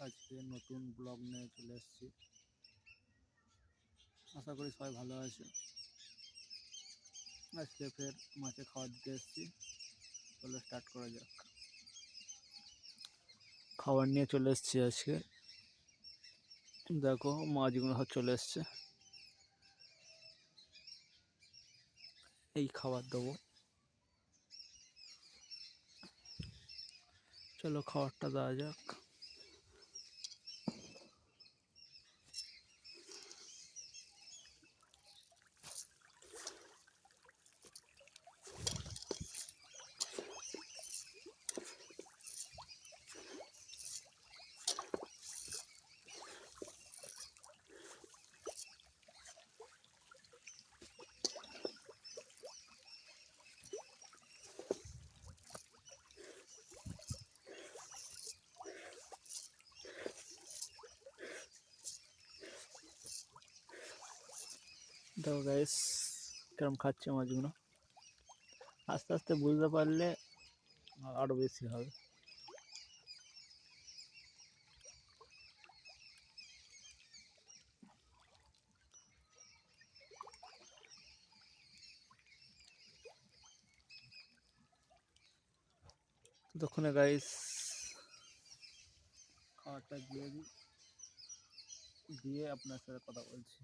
আজকে নতুন ব্লগ নিয়ে চলে এসেছি। আশা করি সবাই ভালো আছে। আজকে ফের মাছে খাবার দিতে এসেছি। চলো স্টার্ট করা যাক। খাবার নিয়ে চলে এসেছি আজকে। দেখো মাছগুলো সব চলে এসছে। এই খাবার দেবো। চলো খাবারটা দেওয়া যাক। দেখো গাইস কিরম খাচ্ছে মাছগুলো আস্তে আস্তে বুঝতে পারলে আরো বেশি হবে ততক্ষণে গাইস খাবারটা দিয়ে দিই দিয়ে আপনার সাথে কথা বলছি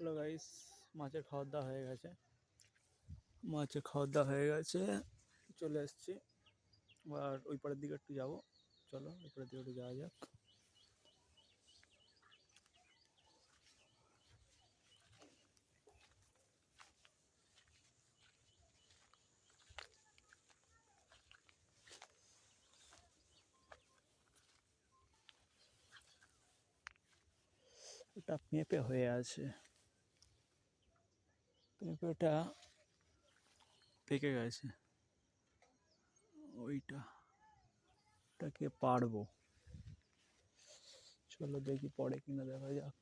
হ্যালো গাইস মাছের খাওয়ার দাওয়া হয়ে গেছে মাছের খাওয়ার দাওয়া হয়ে গেছে চলে এসছি আর ওই পাড়ের দিকে একটু যাব চলো ওই পাড়ের দিকে একটু যাওয়া যাক এটা পেঁপে হয়ে আছে পেঁপেটা পেকে গেছে। ওইটা পারব। চলো দেখি পরে কিনা দেখা যাক।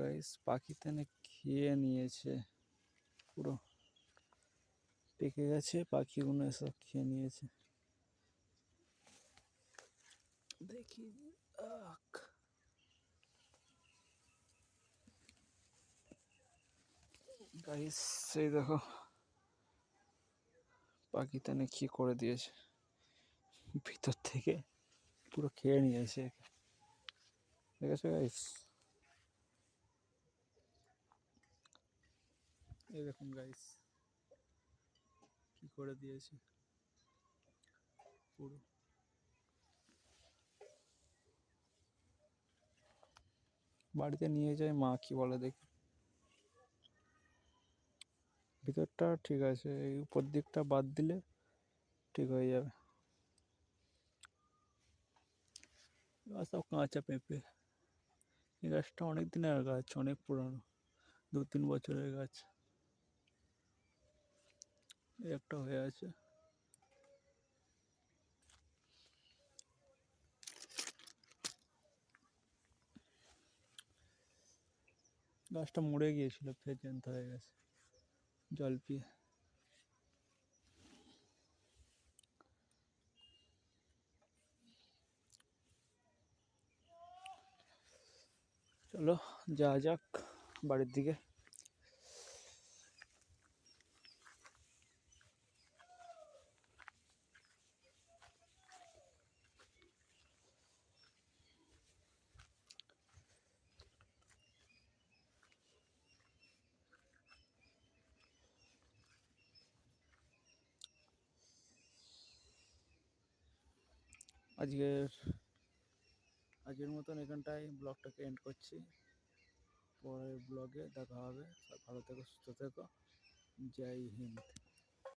গাইস পাখিতে না খেয়ে নিয়েছে। পুরো পেকে গেছে, পাখিগুলো এসব খেয়ে নিয়েছে। দেখি আক। গাইস সেই দেখো পাখি তানে কি করে দিয়েছে? ভিতর থেকে পুরো খেয়ে নিয়েছে দেখেছ গাইস এই দেখুন গাইস কি করে দিয়েছে? পুরো। বাড়িতে নিয়ে যায় মা কি বলে দেখি। ভিতরটা ঠিক আছে, এই উপর দিকটা বাদ দিলে ঠিক হয়ে যাবে। এবার সব কাঁচা পেঁপে। এই গাছটা অনেক দিনের গাছ, অনেক পুরানো দু তিন বছরের গাছ। একটা হয়ে আছে। গাছটা মরে গিয়েছিল ফের জ্যান্ত হয়ে গেছে জল পিয়ে। চলো যাওয়া যাক বাড়ির দিকে। আজকের আজকের মতন এখানটায় ব্লগটাকে এন্ড করছি। পরের ব্লগে দেখা হবে। ভালো থেকো, সুস্থ থেকো। জয় হিন্দ।